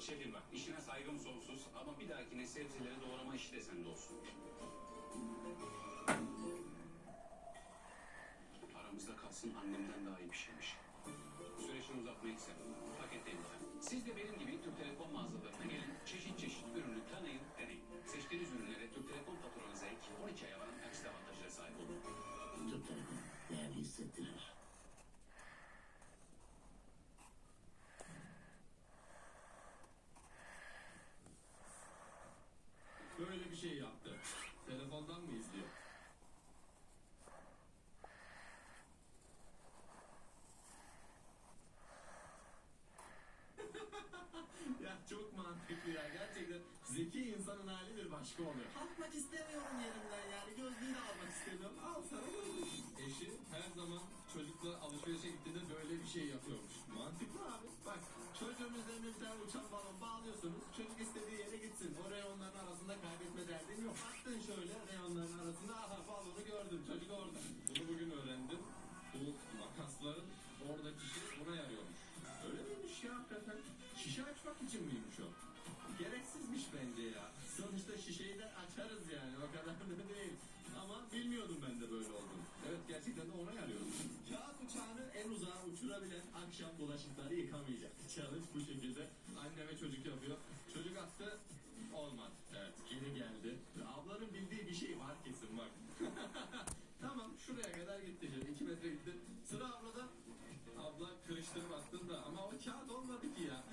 Şefim bak işine saygım sonsuz ama bir dahakine sebzeleri doğrama işi de sende olsun. Aramızda kalsın annemden daha iyi bir şeymiş. Süreçini uzatmayı istemem. Paketleyin lütfen. Siz de benim gibi Türk Telekom mağazalarına gelin. Çeşit çeşit ürünü tanıyın, deneyin. Seçtiğiniz ya. Gerçekten zeki insanın hali bir başka oluyor. Kalkmak istemiyorum yerimden yani. Gözlüğü de almak istemiyorum. Al sana gözlük. Eşi her zaman çocukla alışverişe gittiğinde böyle bir şey yapıyormuş. Mantıklı abi. Bak çocuğun üzerine bir tane uçan balon bağlıyorsunuz. Çocuk istediği yere gitsin. O reyonların arasında uzağa uçurabilen akşam bulaşıkları yıkamayacak. Challenge bu şekilde. Anne ve çocuk yapıyor. Çocuk attı. Olmadı. Evet geri geldi. Ablanın bildiği bir şey var kesin bak. tamam şuraya kadar gitti. Şimdi iki metre gitti. Sıra ablada. Abla kırıştırıp attın da ama o kağıt olmadı ki ya.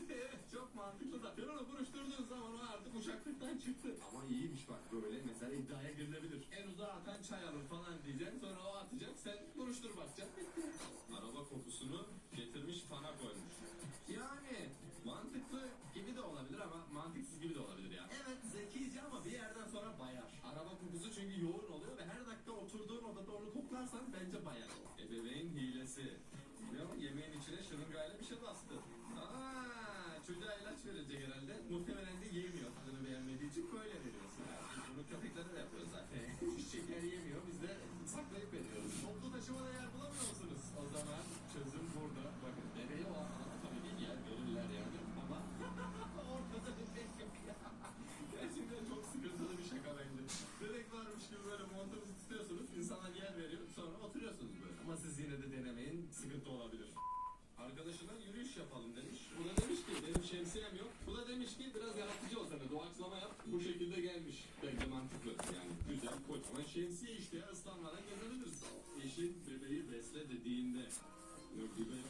Çok mantıklı da. Sen onu buruşturduğun zaman o artık uçaklıktan çıktı. Ama iyiymiş bak böyle mesela iddiaya girilebilir. En uzağa atan çay alır falan diyeceksin. Sonra o atacak. Sen buruştur bakacaksın. şırıngayla bir şey bastı. Aa, çocuğa ilaç verilecek herhalde. Muhtemelen de yemiyor. Tadını beğenmediği için böyle veriyorsun. Bunu köpeklere de yapıyoruz zaten. Şeker yemiyor. Biz de saklayıp veriyoruz. Toplu taşımada yer bulamıyor musunuz? O zaman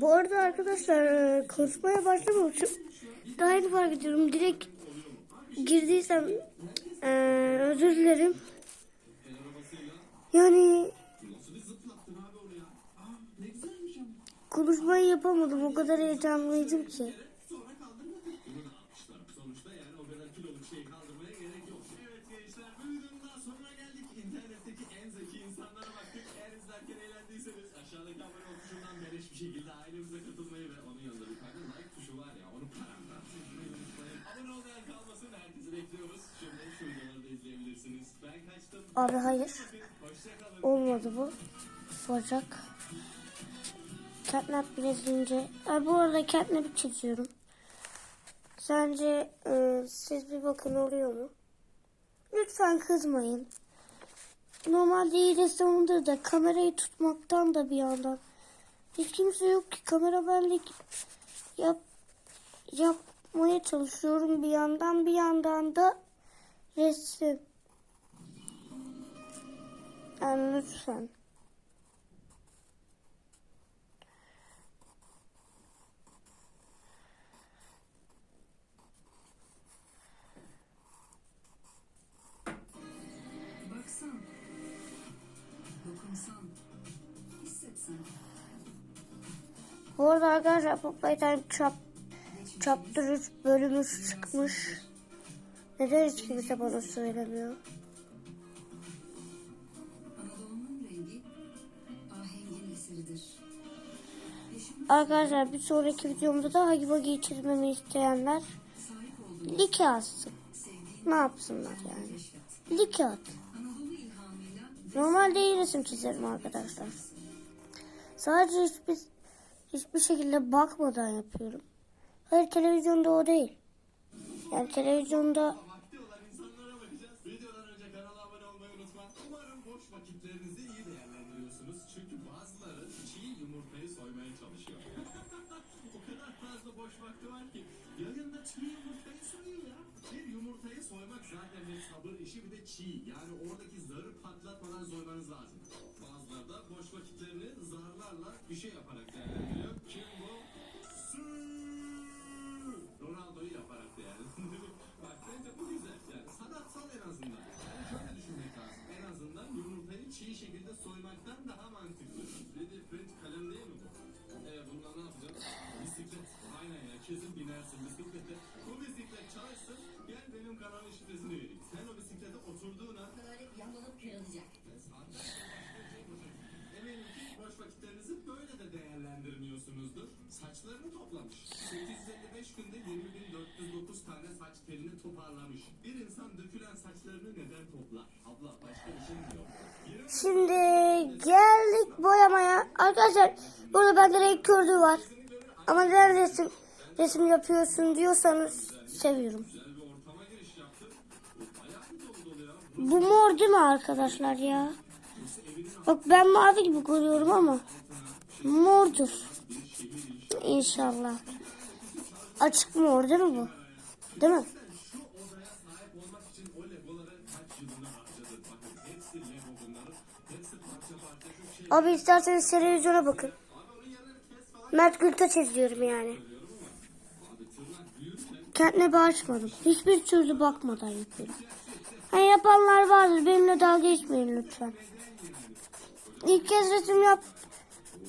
Bu arada arkadaşlar e, konuşmaya başlamamışım. Daha yeni fark ediyorum. Direkt girdiysem e, özür dilerim. Yani konuşmayı yapamadım. O kadar heyecanlıydım ki. Abi hayır. Olmadı bu. Bacak. Catnap biraz ince. Ay, bu arada catnap'i çekiyorum. Sence e, siz bir bakın oluyor mu? Lütfen kızmayın. Normalde iyi ressamımdır da kamerayı tutmaktan da bir yandan. Hiç kimse yok ki kamera benlik yap, yapmaya çalışıyorum bir yandan bir yandan da lütfen lütfen. Baksan, dokunsan, hissetsen. Bu arada arkadaşlar Popeye'den çap, Chapter 3 bölümü çıkmış. Neden hiç kimse bana söylemiyor? Arkadaşlar bir sonraki videomda da Hagi çizmemi isteyenler like atsın. Ne yapsınlar yani? Like at. Normalde iyi resim çizerim arkadaşlar. Sadece hiçbir, hiçbir şekilde bakmadan yapıyorum. Hayır televizyonda o değil. Yani televizyonda çalışıyor. o kadar fazla boş vakti var ki. Yayında çiğ yumurtayı soyuyor ya. Bir yumurtayı soymak zaten bir sabır işi bir de çiğ. Yani oradaki zarı patlatmadan soymanız lazım. Bazıları da boş vakitlerini zarlarla bir şey yaparak değerlendiriyor. Saçlarını toplamış. 855 günde 20.409 tane saç telini toparlamış. Bir insan dökülen saçlarını neden toplar? Abla başka bir şey mi yok? Şimdi geldik boyamaya. Arkadaşlar burada bende renk kördüğü var. Ama neden resim resim yapıyorsun diyorsanız seviyorum. Bu mor değil mi arkadaşlar ya? Bak ben mavi gibi görüyorum ama mordur. İnşallah. Açık mor değil mi bu? Değil mi? Abi isterseniz televizyona bakın. Mert Gültaç izliyorum yani. Kendine bağışmadım. Hiçbir türlü bakmadan yapıyorum. Hani yapanlar vardır. Benimle dalga geçmeyin lütfen. İlk kez resim yap.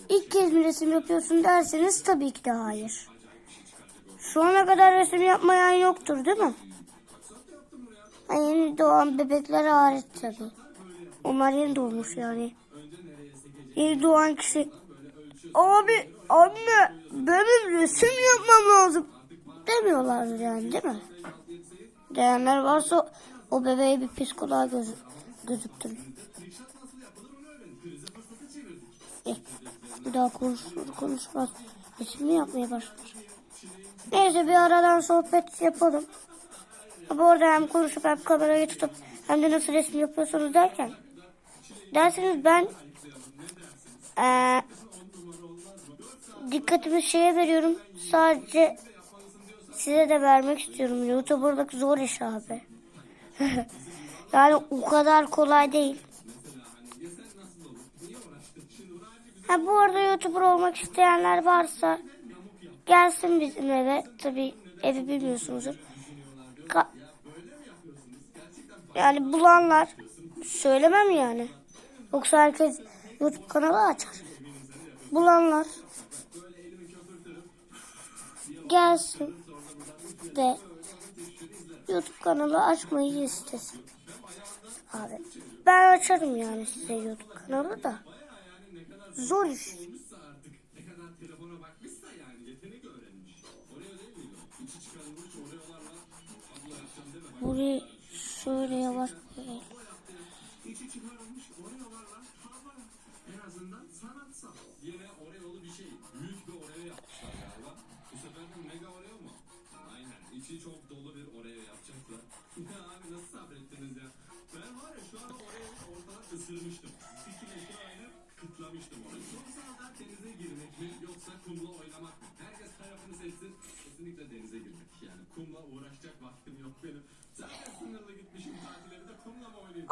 İlk kez mi resim yapıyorsun derseniz tabii ki de hayır. Şu ana kadar resim yapmayan yoktur değil mi? Yeni doğan bebekler hariç tabii. Onlar yeni doğmuş yani. Yeni doğan kişi Abi anne benim resim yapmam lazım demiyorlardır yani değil mi? Diyenler varsa o bebeği bir psikoloğa göz, gözüktürün. Eh, bir daha konuşur konuşmaz. Resim mi yapmaya başlar? Neyse bir aradan sohbet yapalım. Bu arada hem konuşup hem kamerayı tutup hem de nasıl resim yapıyorsunuz derken derseniz ben eee dikkatimi şeye veriyorum. Sadece size de vermek istiyorum. YouTuber'lık zor iş abi. yani o kadar kolay değil. Ha, bu arada YouTuber olmak isteyenler varsa gelsin bizim eve. Tabi evi bilmiyorsunuzdur. Ka- yani bulanlar söylemem yani. Yoksa herkes YouTube kanalı açar. Bulanlar gelsin de YouTube kanalı açmayı istesin. Abi ben açarım yani size YouTube kanalı da. Zor iş. Oraya Burayı şöyle yavaş hava. En azından sanatsal. Yine oreolu bir şey. Büyük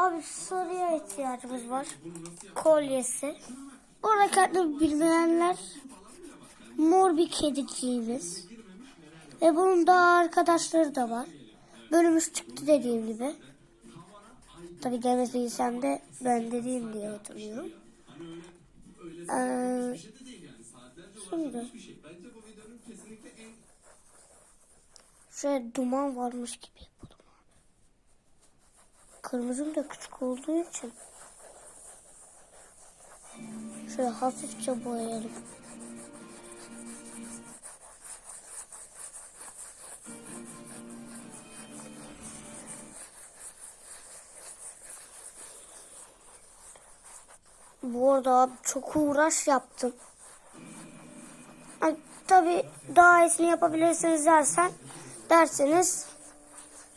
Abi soruya ihtiyacımız var. Kolyesi. Burada kendini bilmeyenler mor bir kediciğimiz. Ve bunun da arkadaşları da var. Bölümümüz çıktı dediğim gibi. Tabi demesiysem de ben dediğim diye hatırlıyorum. Ee, Şimdi bu şöyle duman varmış gibi. Kırmızım da küçük olduğu için şöyle hafifçe boyayalım. Bu arada abi çok uğraş yaptım. Ay, tabii daha iyisini yapabilirsiniz dersen derseniz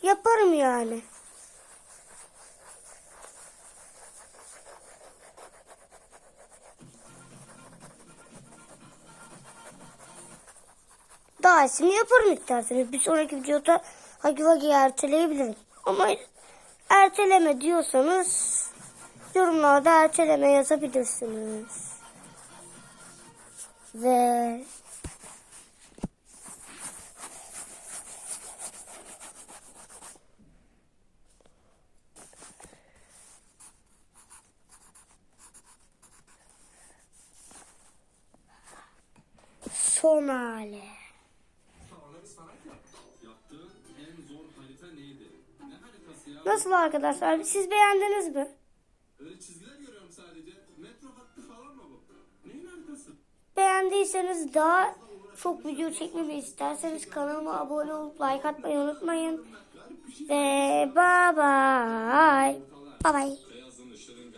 yaparım yani. Daha iyisini yaparım isterseniz. Bir sonraki videoda Hagi Vagi'yi erteleyebilirim. Ama erteleme diyorsanız yorumlarda erteleme yazabilirsiniz. Ve son. Sonra bir sanat yap. Yaptığın en zor harita neydi? Ne haritası ya? Nasıl arkadaşlar? Siz beğendiniz mi? Öyle çizgiler görüyorum sadece. Metro hattı falan mı bu? Neyin haritası? Beğendiyseniz daha çok video çekmemi isterseniz kanalıma abone olup like atmayı unutmayın. Ve bye bye. Bye bye.